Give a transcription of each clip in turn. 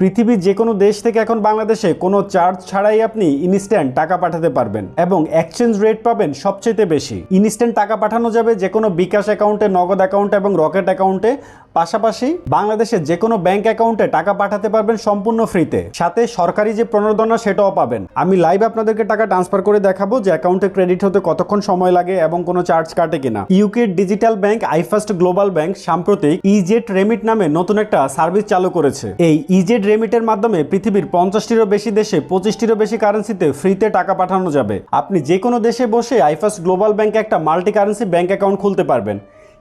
পৃথিবীর যে কোনো দেশ থেকে এখন বাংলাদেশে কোনো চার্জ ছাড়াই আপনি ইনস্ট্যান্ট টাকা পাঠাতে পারবেন এবং এক্সচেঞ্জ রেট পাবেন সবচেয়ে বেশি। ইনস্ট্যান্ট টাকা পাঠানো যাবে যে কোনো বিকাশ অ্যাকাউন্টে নগদ অ্যাকাউন্ট এবং রকেট অ্যাকাউন্টে পাশাপাশি বাংলাদেশের যে কোনো ব্যাংক অ্যাকাউন্টে টাকা পাঠাতে পারবেন সম্পূর্ণ ফ্রিতে। সাথে সরকারি যে প্রণোদনা, সেটাও পাবেন। আমি লাইভ আপনাদেরকে টাকা ট্রান্সফার করে দেখাবো যে অ্যাকাউন্টে ক্রেডিট হতে কতক্ষণ সময় লাগে এবং কোনো চার্জ কাটে কিনা। UK digital bank iFast global bank সাম্প্রতিক ইজেট রেমিট নামে নতুন একটা সার্ভিস চালু করেছে। এই ইজেট রেমিটের মাধ্যমে পৃথিবীর পঞ্চাশটিরও বেশি দেশে পঁচিশটিরও বেশি কারেন্সিতে ফ্রিতে টাকা পাঠানো যাবে। আপনি যে কোনো দেশে বসে আইফাস্ট গ্লোবাল ব্যাংকে একটা মাল্টি কারেন্সি ব্যাংক অ্যাকাউন্ট খুলতে পারবেন।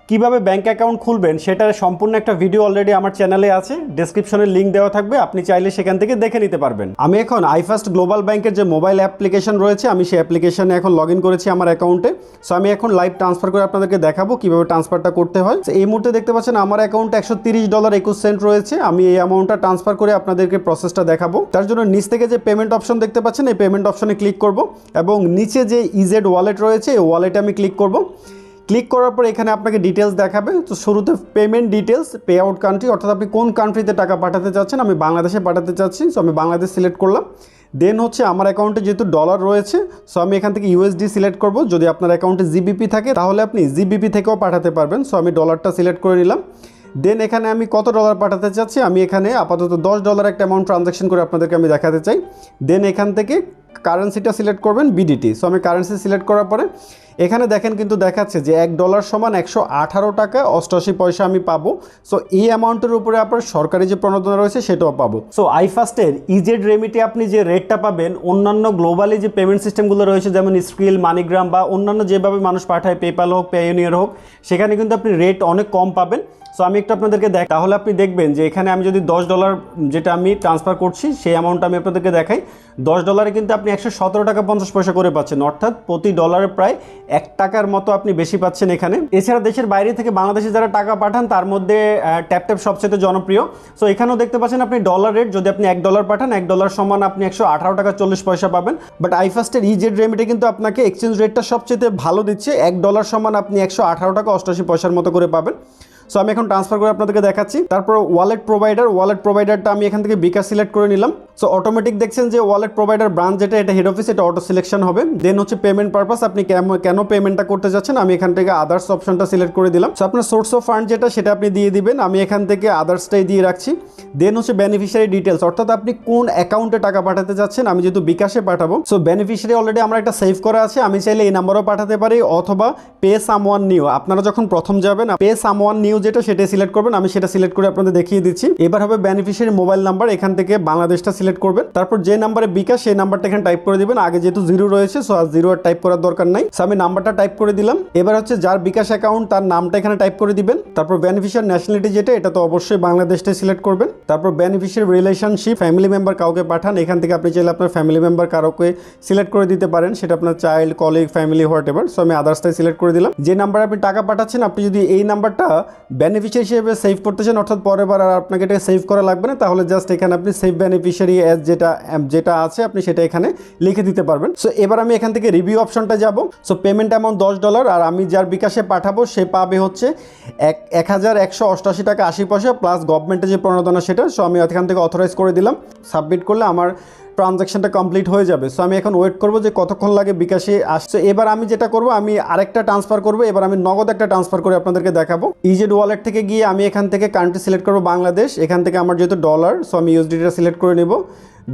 কীভাবে ব্যাঙ্ক অ্যাকাউন্ট খুলবেন সেটার সম্পূর্ণ একটা ভিডিও অলরেডি আমার চ্যানেলে আছে। ডেসক্রিপশনে লিঙ্ক দেওয়া থাকবে, আপনি চাইলে সেখান থেকে দেখে নিতে পারবেন। আমি এখন আইফাস্ট গ্লোবাল ব্যাংকের যে মোবাইল অ্যাপ্লিকেশন রয়েছে, আমি সেই অ্যাপ্লিকেশনে এখন লগ করেছি আমার অ্যাকাউন্টে সো আমি এখন লাইভ ট্রান্সফার করে আপনাদেরকে দেখাবো কীভাবে ট্রান্সফারটা করতে হয়। এই মুহূর্তে দেখতে পাচ্ছেন আমার অ্যাকাউন্টে একশো ডলার একুশ সেন্ট রয়েছে। আমি এই অ্যামাউন্টটা ট্রান্সফার করে আপনাদেরকে প্রসেসটা দেখাবো। তার জন্য নিচ থেকে যে পেমেন্ট অপশন দেখতে পাচ্ছেন, এই পেমেন্ট অপশনে ক্লিক করব এবং নিচে যে ইজেড ওয়ালেট রয়েছে, এই ওয়ালেটে আমি ক্লিক করব। ক্লিক করার পর এখানে আপনাকে ডিটেলস দেখাবে। তো শুরুতে payment details pay out country অর্থাৎ আপনি কোন কান্ট্রিতে টাকা পাঠাতে চাচ্ছেন, আমি বাংলাদেশে পাঠাতে চাচ্ছি সো আমি বাংলাদেশ সিলেক্ট করলাম। দেন হচ্ছে আমার অ্যাকাউন্টে যেহেতু ডলার রয়েছে সো আমি এখান থেকে ইউএসডি সিলেক্ট করব। যদি আপনার অ্যাকাউন্টে জিবিপি থাকে, তাহলে আপনি জিবিপি থেকেও পাঠাতে পারবেন। সো আমি ডলারটা সিলেক্ট করে নিলাম। দেন এখানে আমি কত ডলার পাঠাতে চাচ্ছি, আমি এখানে আপাতত দশ ডলার একটা অ্যামাউন্ট ট্রানজ্যাকশন করে আপনাদেরকে আমি দেখাতে চাই। দেন এখান থেকে কারেন্সিটা সিলেক্ট করবেন বিডিটি সো আমি কারেন্সি সিলেক্ট করার পরে এখানে দেখেন কিন্তু দেখাচ্ছে যে এক ডলার সমান একশো আঠারো টাকা, অষ্টআশি পয়সা আমি পাবো। সো এই অ্যামাউন্টের উপরে আপনার সরকারি যে প্রণোদনা রয়েছে, সেটাও পাবো। সো আইফাস্টের ইজেড রেমিটে আপনি যে রেটটা পাবেন, অন্যান্য গ্লোবালি যে পেমেন্ট সিস্টেমগুলো রয়েছে, যেমন স্ক্রিল মানিগ্রাম বা অন্যান্য যেভাবে মানুষ পাঠায় পেপাল হোক পেয়নিয়ার হোক, সেখানে কিন্তু আপনি রেট অনেক কম পাবেন। সো আমি একটু আপনাদেরকে দেখ তাহলে আপনি দেখবেন যে এখানে আমি যদি দশ ডলার যেটা আমি ট্রান্সফার করছি, সেই অ্যামাউন্টটা আমি আপনাদেরকে দেখাই। দশ ডলারে কিন্তু আপনি একশো সতেরো টাকা পঞ্চাশ পয়সা করে পাচ্ছেন। অর্থাৎ প্রতি ডলারে প্রায় এক টাকার মতো আপনি বেশি পাচ্ছেন এখানে। এছাড়া দেশের বাইরে থেকে বাংলাদেশে যারা টাকা পাঠান, তার মধ্যে ট্যাপ ট্যাপ সবচেয়ে জনপ্রিয়। সো এখানেও দেখতে পাচ্ছেন আপনি ডলার রেট যদি আপনি এক ডলার পাঠান, এক ডলার সমান আপনি একশো আঠারো টাকা চল্লিশ পয়সা পাবেন। বাট আইফাস্টের ইজেড রেমিটে কিন্তু আপনাকে এক্সচেঞ্জ রেটটা সবচেয়ে ভালো দিচ্ছে। এক ডলার সমান আপনি একশো আঠারো টাকা অষ্টাশি পয়সার মতো করে পাবেন। সো আমি এখন ট্রান্সফার করে আপনাদেরকে দেখাচ্ছি। তারপর ওয়ালেট প্রোভাইডার ওয়ালেট প্রোভাইডারটা আমি এখান থেকে বিকাশ সিলেক্ট করে নিলাম। সো অটোমেটিক দেখছেন যে ওয়ালেট প্রোভাইডার ব্রাঞ্চ যেটা, এটা হেড অফিস এটা অটো সিলেকশন হবে। দেন হচ্ছে পেমেন্ট পারপাস আপনি কেন পেমেন্টটা করতে যাচ্ছেন, আমি এখান থেকে আদার্স অপশনটা সিলেক্ট করে দিলাম। সো আপনার সোর্স অফ ফান্ড যেটা, সেটা আপনি দিয়ে দিবেন। আমি এখান থেকে আদার্সটাই দিয়ে রাখছি। দেন হচ্ছে বেনিফিশিয়ারি ডিটেলস অর্থাৎ আপনি কোন অ্যাকাউন্টে টাকা পাঠাতে যাচ্ছেন, আমি যেহেতু বিকাশে পাঠাবো। সো বেনিফিশিয়ারি অলরেডি আমরা একটা সেভ করা আছে। আমি চাইলে এই নাম্বারও পাঠাতে পারি, অথবা পে সামওয়ান নিউ আপনারা যখন প্রথম যাবেন পে সামওয়ান নিউ যেটা সেটাই সিলেক্ট করবেন, আমি সেটা সিলেক্ট করে আপনাদের দেখিয়ে দিচ্ছি। এবার হবে বেনিফিশিয়ারি মোবাইল নাম্বার এখান থেকে বাংলাদেশটা সিলেক্ট করবেন। তারপর যে নাম্বারে বিকাশ, সেই নাম্বারটা এখানে টাইপ করে দিবেন। আগে যেহেতু জিরো রয়েছে সো আর জিরো আর টাইপ করার দরকার নাই। সো আমি নাম্বারটা টাইপ করে দিলাম। এবার হচ্ছে যার বিকাশ অ্যাকাউন্ট তার নামটা এখানে টাইপ করে দিবেন। তারপর বেনিফিশিয়ার ন্যাশনালিটি যেটা, এটা তো অবশ্যই বাংলাদেশটাই সিলেক্ট করবেন। তারপর বেনিফিশিয়ার রিলেশনশিপ ফ্যামিলি মেম্বার কাউকে পাঠান, এখান থেকে আপনি চাইলে আপনার ফ্যামিলি মেম্বার কারোকে সিলেক্ট করে দিতে পারেন। সেটা আপনার child colleague family whatever so আমি আদার্সটাই সিলেক্ট করে দিলাম। যে নাম্বারে আপনি টাকা পাঠাচ্ছেন, আপনি যদি এই নাম্বারটা বেনিফিশিয়ারি হিসেবে সেভ করতে চান অর্থাৎ পরের বার আর আপনাকে এটা সেভ করা লাগবে না, তাহলে জাস্ট এখানে আপনি সেভ বেনিফিশিয়ারি অ্যাজ যেটা যেটা আছে, আপনি সেটা এখানে লিখে দিতে পারবেন। সো এবার আমি এখান থেকে রিভিউ অপশনটা যাব। সো পেমেন্ট অ্যামাউন্ট দশ ডলার আর আমি যার বিকাশে পাঠাবো, সে পাবে হচ্ছে এক এক হাজার একশো অষ্টআশি টাকা আশি পয়সা প্লাস গভর্নমেন্টের যে প্রণোদনা সেটা সো আমি এখান থেকে অথরাইজ করে দিলাম। সাবমিট করলে আমার ট্রানজ্যাকশনটা কমপ্লিট হয়ে যাবে। সো আমি এখন ওয়েট করব যে কতক্ষণ লাগে বিকাশে আসছে। এবার আমি যেটা করব, আমি আরেকটা ট্রান্সফার করব। এবার আমি নগদ একটা ট্রান্সফার করে আপনাদেরকে দেখাবো। ইজেড ওয়ালেট থেকে গিয়ে আমি এখান থেকে কান্ট্রি সিলেক্ট করব বাংলাদেশ। এখান থেকে আমার যেহেতু ডলার সো আমি ইউএসডিটা সিলেক্ট করে নেব।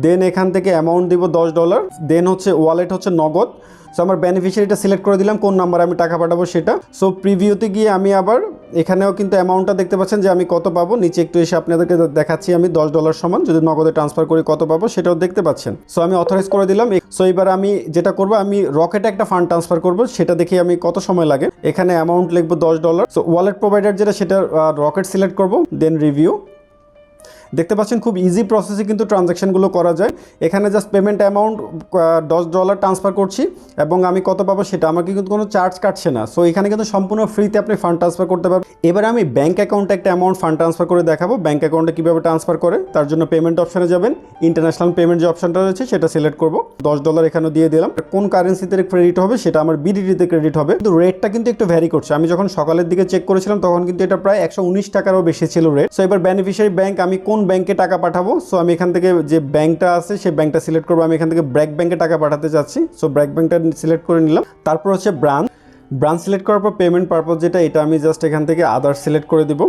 দেন এখান থেকে অ্যামাউন্ট দিব দশ ডলার দেন হচ্ছে ওয়ালেট হচ্ছে নগদ। সো আমার বেনিফিশিয়ারিটা সিলেক্ট করে দিলাম, কোন নাম্বারে আমি টাকা পাঠাবো সেটা। সো প্রিভিউতে গিয়ে আমি আবার এখানেও কিন্তু অ্যামাউন্টটা দেখতে পাচ্ছেন যে আমি কত পাবো। নিচে একটু এসে আপনাদেরকে দেখাচ্ছি আমি, দশ ডলার সমান। যদি নগদে ট্রান্সফার করি কত পাবো সেটাও দেখতে পাচ্ছেন। সো আমি অথরাইজ করে দিলাম। সো এবার আমি যেটা করব, আমি রকেটে একটা ফান্ড ট্রান্সফার করব। সেটা দেখে আমি কত সময় লাগে। এখানে অ্যামাউন্ট লিখব দশ ডলার সো ওয়ালেট প্রোভাইডার যেটা সেটা রকেট সিলেক্ট করব দেন রিভিউ দেখতে পাচ্ছেন খুব ইজি প্রসেসে কিন্তু ট্রানজ্যাকশনগুলো করা যায়। এখানে জাস্ট পেমেন্ট অ্যামাউন্ট দশ ডলার ট্রান্সফার করছি এবং আমি কত পাবো সেটা আমাকে কিন্তু কোনো চার্জ কাটছে না। সো এখানে কিন্তু সম্পূর্ণ ফ্রিতে আপনি ফান্ড ট্রান্সফার করতে পারবেন। এবার আমি ব্যাঙ্ক অ্যাকাউন্টে একটা অ্যামাউন্ট ফান্ড ট্রান্সফার করে দেখাবো। ব্যাঙ্ক অ্যাকাউন্টে কীভাবে ট্রান্সফার করে, তার জন্য পেমেন্ট অপশানে যাবেন। ইন্টারন্যাশনাল পেমেন্ট যে অপশানটা রয়েছে, সেটা সিলেক্ট করব। দশ ডলার এখানে দিয়ে দিলাম। কোন কারেন্সিতে ক্রেডিট হবে, সেটা আমার বিডিটিতে ক্রেডিট হবে। কিন্তু রেটটা কিন্তু একটু ভ্যারি করছে। আমি যখন সকালের দিকে চেক করেছিলাম, তখন কিন্তু এটা প্রায় একশো উনিশ টাকারও বেশি ছিল রেট সো এবার বেনিফিশিয়ারি ব্যাঙ্ক আমি কোন ব্যাংকে টাকা পাঠাবো। সো আমি এখান থেকে যে ব্যাংকটা আছে, সেই ব্যাংকটা সিলেক্ট করব। আমি এখান থেকে ব্র্যাক ব্যাংকে টাকা পাঠাতে চাচ্ছি সো ব্র্যাক ব্যাংকটা সিলেক্ট করে নিলাম। তারপর হচ্ছে ব্রাঞ্চ ব্রাঞ্চ সিলেক্ট করার পর পেমেন্ট পারপোজ যেটা, এটা আমি জাস্ট এখান থেকে আদার্স সিলেক্ট করে দিব।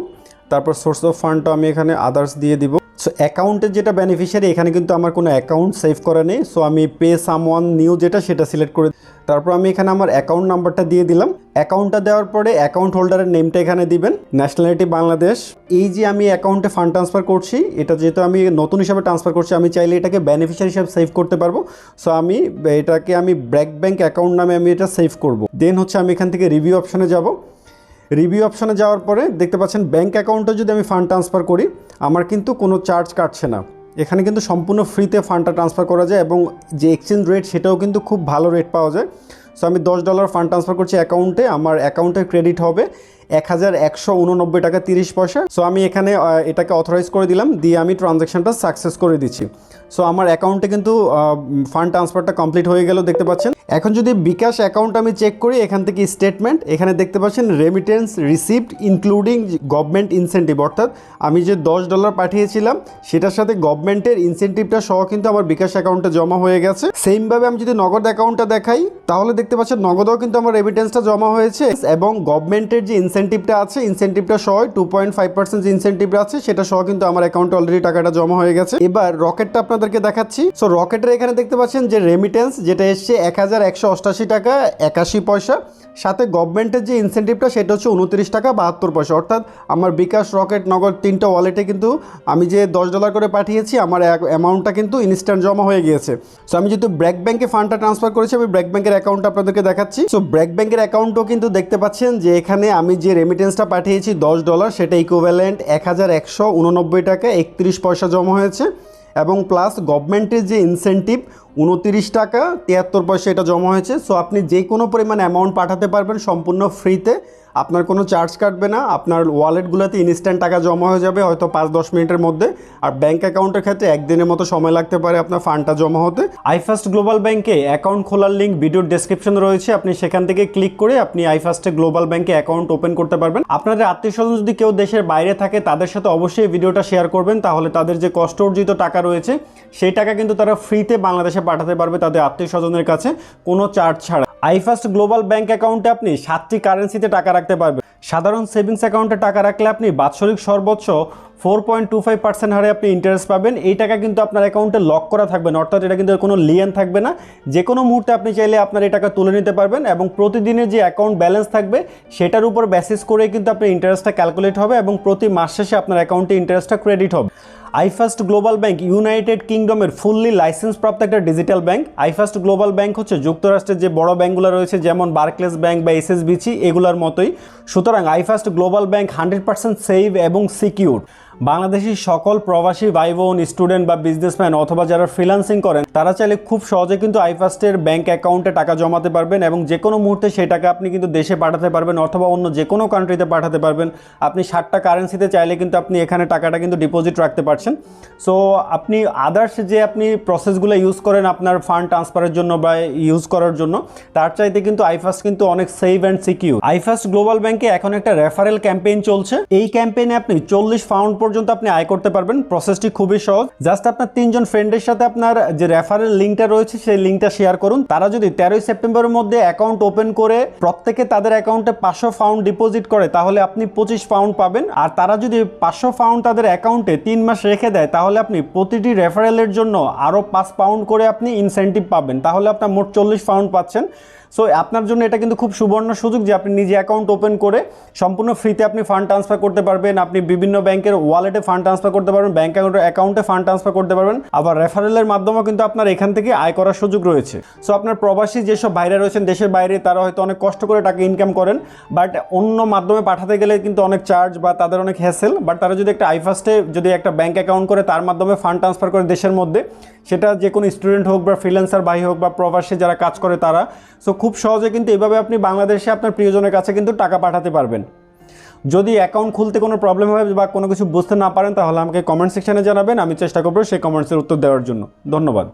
তারপর সোর্স অফ ফান্ডটা আমি এখানে আদার্স দিয়ে দিব। সো অ্যাকাউন্টের যেটা বেনিফিশিয়ারি এখানে কিন্তু আমার কোনো অ্যাকাউন্ট সেভ করা নেই। সো আমি পে সামওয়ান নিউ যেটা, সেটা সিলেক্ট করে তারপর আমি এখানে আমার অ্যাকাউন্ট নাম্বারটা দিয়ে দিলাম। অ্যাকাউন্টটা দেওয়ার পরে অ্যাকাউন্ট হোল্ডারের নেমটা এখানে দিবেন। ন্যাশনালিটি বাংলাদেশ এই যে আমি অ্যাকাউন্টে ফান্ড ট্রান্সফার করছি, এটা যেহেতু আমি নতুন হিসাবে ট্রান্সফার করছি, আমি চাইলে এটাকে বেনিফিশিয়ারি হিসাবে সেভ করতে পারব। সো আমি এটাকে আমি ব্র্যাক ব্যাংক অ্যাকাউন্ট নামে আমি এটা সেভ করব। দেন হচ্ছে আমি এখান থেকে রিভিউ অপশনে যাব। রিভিউ অপশনে যাওয়ার পরে দেখতে পাচ্ছেন ব্যাংক অ্যাকাউন্টে যদি আমি ফান্ড ট্রান্সফার করি আমার কিন্তু কোনো চার্জ কাটছে না। এখানে কিন্তু সম্পূর্ণ ফ্রিতে ফান্ডটা ট্রান্সফার করা যায় এবং যে এক্সচেঞ্জ রেট সেটাও কিন্তু খুব ভালো রেট পাওয়া যায়। সো আমি দশ ডলার ফান্ড ট্রান্সফার করছি অ্যাকাউন্টে আমার অ্যাকাউন্টে ক্রেডিট হবে। এক হাজার একশো উননব্বই টাকা তিরিশ পয়সা। সো আমি এখানে এটাকে অথরাইজ করে দিলাম, দিয়ে আমি ট্রানজ্যাকশনটা সাকসেস করে দিচ্ছি। সো আমার অ্যাকাউন্টে কিন্তু ফান্ড ট্রান্সফারটা কমপ্লিট হয়ে গেল, দেখতে পাচ্ছেন। এখন যদি বিকাশ অ্যাকাউন্ট আমি চেক করি, এখান থেকে স্টেটমেন্ট এখানে দেখতে পাচ্ছেন remittance receipt including government incentive অর্থাৎ, আমি যে দশ ডলার পাঠিয়েছিলাম, সেটার সাথে গভর্নমেন্টের ইনসেন্টিভটা সহ কিন্তু আমার বিকাশ অ্যাকাউন্টে জমা হয়ে গেছে। সেমভাবে আমি যদি নগদ অ্যাকাউন্টটা দেখাই, তাহলে দেখতে পাচ্ছেন নগদেও কিন্তু আমার রেমিটেন্সটা জমা হয়েছে। এবং গভর্নমেন্টের যে ইনসেন্টিভটা আছে ইনসেন্টিভটা সহ two point five percent incentive আছে, সেটা সহ কিন্তু আমার অ্যাকাউন্টে অলরেডি টাকাটা জমা হয়ে গেছে। এবার রকেটটা আপনাদেরকে দেখাচ্ছি। সো রকেটের এখানে দেখতে পাচ্ছেন যে রেমিটেন্স যেটা এসছে এক হাজার একশো অষ্টাশি টাকা, একাশি পয়সা। সাথে গভর্নমেন্টের যে ইনসেন্টিভটা সেটা হচ্ছে উনত্রিশ টাকা, বাহাত্তর পয়সা। অর্থাৎ আমার বিকাশ, রকেট, নগদ তিনটা ওয়ালেটে কিন্তু আমি যে দশ ডলার করে পাঠিয়েছি, আমার অ্যামাউন্টটা কিন্তু ইনস্ট্যান্ট জমা হয়ে গিয়েছে। সো আমি যেহেতু ব্র্যাক ব্যাংকে ফান্ডটা ট্রান্সফার করেছি, আমি ব্র্যাক ব্যাংকের অ্যাকাউন্ট আপনাদেরকে দেখাচ্ছি। সো ব্র্যাক ব্যাংকের অ্যাকাউন্টও কিন্তু দেখতে পাচ্ছেন যে এখানে আমি যে রেমিটেন্সটা পাঠিয়েছি, দশ ডলার সেটা ইকোভ্যালেন্ট এক হাজার একশো উননব্বই টাকা, একত্রিশ পয়সা জমা হয়েছে। এবং প্লাস গভর্নমেন্টের যে ইনসেন্টিভ উনতিরিশ টাকা, তিয়াত্তর পয়সা এটা জমা হয়েছে। সো আপনি যে কোনো পরিমাণ অ্যামাউন্ট পাঠাতে পারবেন সম্পূর্ণ ফ্রিতে আপনার কোনো চার্জ কাটবে না, আপনার ওয়ালেটগুলোতে ইনস্ট্যান্ট টাকা জমা হয়ে যাবে, হয়তো পাঁচ দশ মিনিটের মধ্যে। আর ব্যাঙ্ক অ্যাকাউন্টের ক্ষেত্রে একদিনের মতো সময় লাগতে পারে আপনার ফান্ডটা জমা হতে। আইফাস্ট গ্লোবাল ব্যাংকে অ্যাকাউন্ট খোলার লিঙ্ক ভিডিওর ডেসক্রিপশনে রয়েছে, আপনি সেখান থেকে ক্লিক করে আপনি আইফাস্টে গ্লোবাল ব্যাংকে অ্যাকাউন্ট ওপেন করতে পারবেন। আপনাদের আত্মীয় স্বজন যদি কেউ দেশের বাইরে থাকে, তাদের সাথে অবশ্যই ভিডিওটা শেয়ার করবেন, তাহলে তাদের যে কষ্ট অর্জিত টাকা রয়েছে, সেই টাকা কিন্তু তারা ফ্রিতে বাংলাদেশে পাঠাতে পারবে তাদের আত্মীয় স্বজনের কাছে, কোনো চার্জ ছাড়া। আইফাস্ট গ্লোবাল ব্যাংক অ্যাকাউন্টে আপনি সাতটি কারেন্সিতে টাকা রাখতে পারবেন। সাধারণ সেভিংস অ্যাকাউন্টে টাকা রাখলে আপনি বাৎসরিক সর্বোচ্চ four point two five percent হারে আপনি ইন্টারেস্ট পাবেন। এই টাকা কিন্তু আপনার অ্যাকাউন্টে লক করা থাকবে না, অর্থাৎ এটা কিন্তু কোনো লিয়ান থাকবে না। যে কোনো মুহূর্তে আপনি চাইলে আপনার এই টাকা তুলে নিতে পারবেন এবং প্রতিদিনের যে অ্যাকাউন্ট ব্যালেন্স থাকবে, সেটার উপর বেসিস করে কিন্তু আপনার ইন্টারেস্টটা ক্যালকুলেট হবে এবং প্রতি মাস শেষে আপনার অ্যাকাউন্টে ইন্টারেস্টটা ক্রেডিট হবে। আইফাস্ট গ্লোবাল ব্যাংক ইউনাইটেড কিংডমের ফুললি লাইসেন্স প্রাপ্ত একটা digital bank iFast global bank হচ্ছে যুক্তরাষ্ট্রের যে বড় ব্যাংকগুলো রয়েছে, যেমন বার্কলেস ব্যাংক বা এসএসবিসি এগুলোর মতোই। সুতরাং iFast global bank hundred percent safe এবং সিকিউর বাংলাদেশি সকল প্রবাসী ভাই বোন স্টুডেন্ট বা বিজনেসম্যান অথবা যারা ফ্রিল্যান্সিং করেন, তারা চাইলে খুব সহজে কিন্তু আইফাস্টের ব্যাংক অ্যাকাউন্টে টাকা জমাতে পারবেন এবং যে কোনো মুহূর্তে সেই টাকা আপনি কিন্তু দেশে পাঠাতে পারবেন অথবা অন্য যে কোনো কান্ট্রিতে পাঠাতে পারবেন। আপনি ষাটটা কারেন্সিতে চাইলে কিন্তু আপনি এখানে টাকাটা কিন্তু ডিপোজিট রাখতে পারছেন। সো আপনি আদার্স যে আপনি প্রসেসগুলো ইউজ করেন আপনার ফান্ড ট্রান্সফারের জন্য বা ইউজ করার জন্য, তার চাইতে কিন্তু আইফাস্ট কিন্তু অনেক safe and secure iFast global ব্যাংকে এখন একটা রেফারেল ক্যাম্পেইন চলছে। এই ক্যাম্পেইনে আপনি চল্লিশ পাউন্ড পর্যন্ত আপনি আয় করতে পারবেন। প্রসেসটি খুবই সহজ। জাস্ট আপনার তিনজন ফ্রেন্ডের সাথে আপনার যে রেফারেল লিঙ্কটা রয়েছে, সেই লিঙ্কটা শেয়ার করুন। তারা যদি তেরোই সেপ্টেম্বরের মধ্যে অ্যাকাউন্ট ওপেন করে প্রত্যেকে তাদের অ্যাকাউন্টে পাঁচশো পাউন্ড ডিপোজিট করে, তাহলে আপনি পঁচিশ পাউন্ড পাবেন। আর তারা যদি পাঁচশো পাউন্ড তাদের অ্যাকাউন্টে তিন মাস রেখে দেয়, তাহলে আপনি প্রতিটি রেফারেলের জন্য আরও পাঁচ পাউন্ড করে আপনি ইনসেন্টিভ পাবেন। তাহলে আপনার মোট চল্লিশ পাউন্ড পাচ্ছেন। সো আপনার জন্য এটা কিন্তু খুব সুবর্ণ সুযোগ যে আপনি নিজে অ্যাকাউন্ট ওপেন করে সম্পূর্ণ ফ্রিতে আপনি ফান্ড ট্রান্সফার করতে পারবেন। আপনি বিভিন্ন ব্যাংকের ওয়ালেটে ফান্ড ট্রান্সফার করতে পারবেন ব্যাংক অ্যাকাউন্টে ফান্ড ট্রান্সফার করতে পারবেন। আবার রেফারেলের মাধ্যমেও কিন্তু আপনার এখান থেকে আয় করার সুযোগ রয়েছে। সো আপনার প্রবাসী যেসব বাইরে রয়েছেন, দেশের বাইরে, তারা হয়তো অনেক কষ্ট করে টাকা ইনকাম করেন বাট অন্য মাধ্যমে পাঠাতে গেলে কিন্তু অনেক চার্জ বা তাদের অনেক হ্যাসেল বাট তারা যদি একটা আইফাস্টে যদি একটা ব্যাংক অ্যাকাউন্ট করে, তার মাধ্যমে ফান্ড ট্রান্সফার করে দেশের মধ্যে, সেটা যে কোনো স্টুডেন্ট হোক বা ফ্রিল্যান্সার ভাই হোক বা প্রবাসী যারা কাজ করে তারা। সো খুব সহজে কিন্তু এভাবে আপনি বাংলাদেশে আপনার প্রিয়জনের কাছে কিন্তু টাকা পাঠাতে পারবেন। যদি অ্যাকাউন্ট খুলতে কোনো প্রবলেম হয় বা কোনো কিছু বুঝতে না পারেন, তাহলে আমাকে কমেন্ট সেকশানে জানাবেন। আমি চেষ্টা করব সেই কমেন্টসের উত্তর দেওয়ার জন্য। ধন্যবাদ।